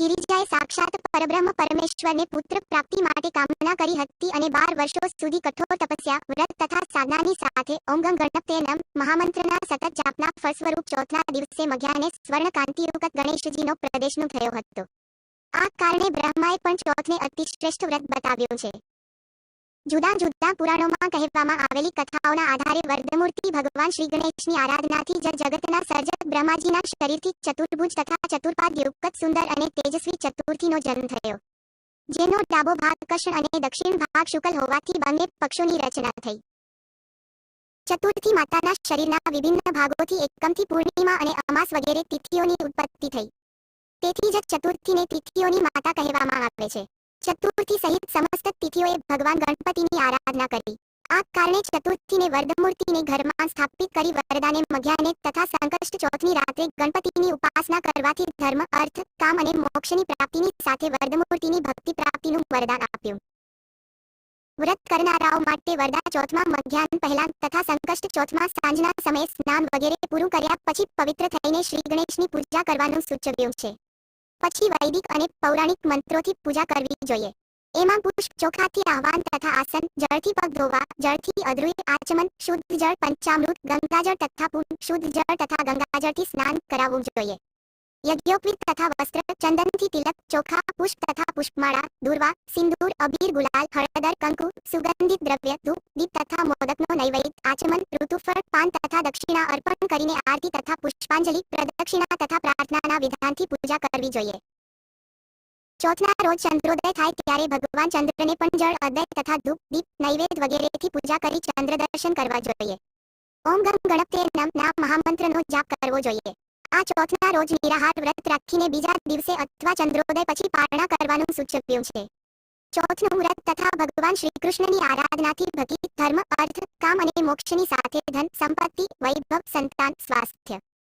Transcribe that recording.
ગિરિજાએ સાક્ષાત પરબ્રહ્મ પરમેશ્વરને પુત્ર પ્રાપ્તિ માટે કામના કરી હતી અને બાર વર્ષો સુધી કઠોર તપસ્યા, વ્રત તથા સાધનાની સાથે ઓમ ગંગ ગણપતે મહામંત્રના સતત જાપના ફળસ્વરૂપ ચોથના દિવસે મઘ્યાને સ્વર્ણકાંતિયુક્ત ગણેશજીનો પ્રદેશનો થયો હતો. આ કારણે બ્રહ્માએ પણ ચોથને અતિશ્રેષ્ઠ વ્રત બતાવ્યું છે. જુદા જુદા પુરાણોમાં કહેવામાં આવેલી કથાઓના આધારે વર્ધમૂર્તિ ભગવાન શ્રી ગણેશની આરાધનાથી જ જગતના સર્જક બ્રહ્માજીના શરીરથી ચતુર્ભુજ તથા ચતુર્પાદ યુગત સુંદર અને તેજસ્વી ચતુર્થીનો જન્મ થયો, જેનો ડાબો ભાગ કૃષ્ણ અને દક્ષિણ ભાગ શુકલ હોવાથી બંને પક્ષોની રચના થઈ. ચતુર્થી માતાના શરીરના વિભિન્ન ભાગોથી એકમથી પૂર્ણિમા અને અમાસ વગેરે તિથિઓની ઉત્પત્તિ થઈ. તેથી જ ચતુર્થીને તિથિઓની માતા કહેવામાં આવે છે. ચતુર્થી સહિત સમસ્ત તિથિઓએ ભગવાન ગણપતિની આરાધના કરી. આ કારણે ચતુર્થીને વર્ધમૂર્તિને ઘરમાં સ્થાપિત કરી વરદાને મઘ્યાને તથા સંકષ્ટ ચોથની રાત્રે ગણપતિની ઉપાસના કરવાથી ધર્મ, અર્થ, કામ અને મોક્ષની પ્રાપ્તિની સાથે વર્ધમૂર્તિની ભક્તિ પ્રાપ્તિનું વરદાન આપ્યું. વ્રત કરનારાઓ માટે વરદા ચોથમાં મધ્યાહન પહેલા તથા સંકષ્ટ ચોથમાં સાંજના સમયે સ્નાન વગેરે પૂરું કર્યા પછી પવિત્ર થઈને શ્રી ગણેશની પૂજા કરવાનું સૂચવ્યું છે. પછી વૈદિક અને પૌરાણિક મંત્રોથી પૂજા કરવી જોઈએ. એમાં પુષ્પ ચોખાથી આહવાન તથા આસન, જળથી પગ ધોવા, જળથી અદ્રુય આચમન, શુદ્ધ જળ, પંચામૃત, ગંગાજળ તથા શુદ્ધ જળ તથા ગંગાજળથી સ્નાન કરાવવું જોઈએ. યજ્ઞોપવિત તથા વસ્ત્ર, ચંદનથી તિલક, ચોખા, પુષ્પ તથા પુષ્પમાળા, દુર્વા, સિંદૂર, અબીર, ગુલાલ, હળદર, કંકુ સુગંધિત દ્રવ્ય, ધૂપ, દીપ તથા મોદકનો નૈવેદ્ય, આચમન, ઋતુફળ, પાન તથા દક્ષિણા અર્પણ કરીને આરતી તથા પુષ્પાંજલિ, પ્રદક્ષિણા તથા પ્રાર્થનાના વિધાનથી પૂજા કરવી જોઈએ. ચોથના રોજ ચંદ્રોદય થાય ત્યારે ભગવાન ચંદ્રને પણ જળ અદય તથા ધૂપ, દીપ, નૈવેદ્ય વગેરેથી પૂજા કરી ચંદ્ર દર્શન કરવા જોઈએ. ઓમ ગમ ગણપતે નમ, ના મહામંત્રનો જાપ કરવો જોઈએ. આ ચોથના રોજ નિરાહાર વ્રત રાખીને બીજા દિવસે અથવા ચંદ્રોદય પછી પારણા કરવાનું સૂચવ્યું છે. ચોથનું મુહૂર્ત તથા ભગવાન શ્રી કૃષ્ણની આરાધનાથી ભક્તિ ધર્મ, અર્થ, કામ અને મોક્ષની સાથે ધન, સંપત્તિ, વૈભવ, સંતાન, સ્વાસ્થ્ય.